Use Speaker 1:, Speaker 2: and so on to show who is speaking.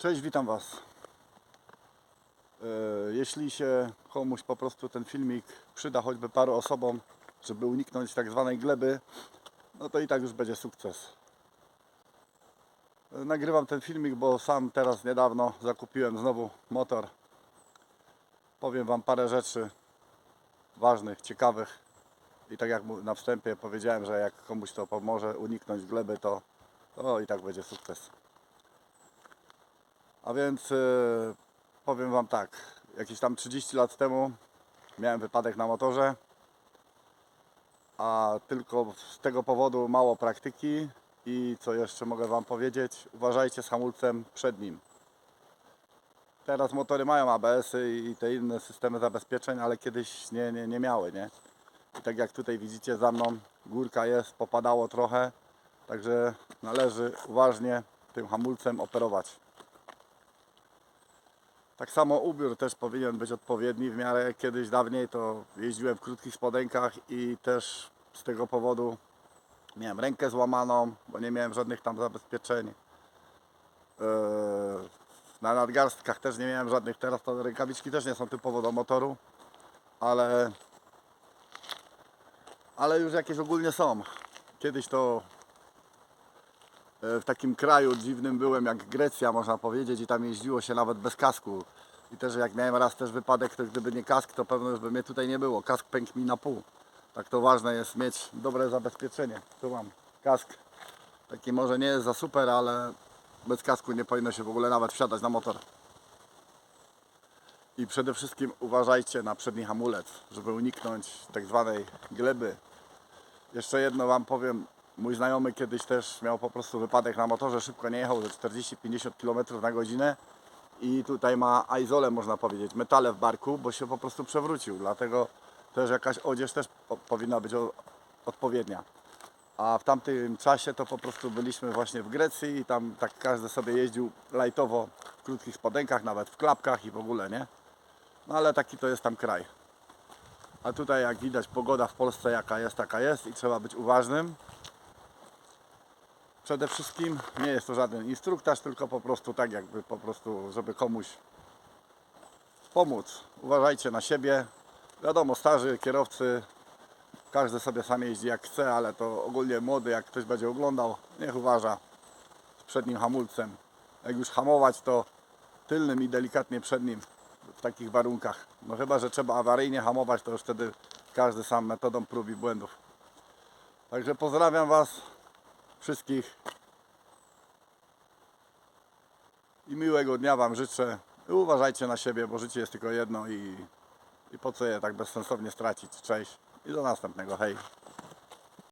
Speaker 1: Cześć, witam Was. E, Jeśli się komuś po prostu ten filmik przyda choćby paru osobom, żeby uniknąć tak zwanej gleby, no to i tak już będzie sukces. E, Nagrywam ten filmik, bo sam teraz niedawno zakupiłem znowu motor. Powiem Wam parę rzeczy ważnych, ciekawych. I tak jak na wstępie powiedziałem, że jak komuś to pomoże uniknąć gleby, to, to i tak będzie sukces. A więc e, powiem Wam tak, jakieś tam 30 lat temu miałem wypadek na motorze, a tylko z tego powodu mało praktyki i co jeszcze mogę Wam powiedzieć, uważajcie z hamulcem przednim. Teraz motory mają ABS-y i te inne systemy zabezpieczeń, ale kiedyś nie, nie, nie miały, nie? I tak jak tutaj widzicie za mną, górka jest, popadało trochę, także należy uważnie tym hamulcem operować. Tak samo ubiór też powinien być odpowiedni w miarę kiedyś dawniej to jeździłem w krótkich spodenkach i też z tego powodu miałem rękę złamaną, bo nie miałem żadnych tam zabezpieczeń. Eee, Na nadgarstkach też nie miałem żadnych, teraz to rękawiczki też nie są typowo do motoru, ale ale już jakieś ogólnie są. Kiedyś to w takim kraju dziwnym byłem jak Grecja można powiedzieć i tam jeździło się nawet bez kasku. I też jak miałem raz też wypadek, to gdyby nie kask, to pewno już by mnie tutaj nie było. Kask pękł mi na pół. Tak to ważne jest mieć dobre zabezpieczenie. Tu mam kask. Taki może nie jest za super, ale bez kasku nie powinno się w ogóle nawet wsiadać na motor. I przede wszystkim uważajcie na przedni hamulec, żeby uniknąć tak zwanej gleby. Jeszcze jedno Wam powiem. Mój znajomy kiedyś też miał po prostu wypadek na motorze, szybko nie jechał, ze 40-50 km na godzinę i tutaj ma aizole można powiedzieć, metale w barku, bo się po prostu przewrócił. Dlatego też jakaś odzież też po, powinna być odpowiednia. A w tamtym czasie to po prostu byliśmy właśnie w Grecji i tam tak każdy sobie jeździł lajtowo w krótkich spodenkach, nawet w klapkach i w ogóle, nie? No ale taki to jest tam kraj. A tutaj jak widać pogoda w Polsce jaka jest, taka jest i trzeba być uważnym. Przede wszystkim nie jest to żaden instruktaż, tylko po prostu tak jakby po prostu, żeby komuś pomóc. Uważajcie na siebie. Wiadomo, starzy kierowcy, każdy sobie sam jeździ jak chce, ale to ogólnie młody, jak ktoś będzie oglądał, niech uważa z przednim hamulcem. Jak już hamować, to tylnym i delikatnie przednim w takich warunkach. No chyba, że trzeba awaryjnie hamować, to już wtedy każdy sam metodą prób i błędów. Także pozdrawiam Was wszystkich i miłego dnia Wam życzę. Uważajcie na siebie, bo życie jest tylko jedno i, i po co je tak bezsensownie stracić. Cześć i do następnego. Hej.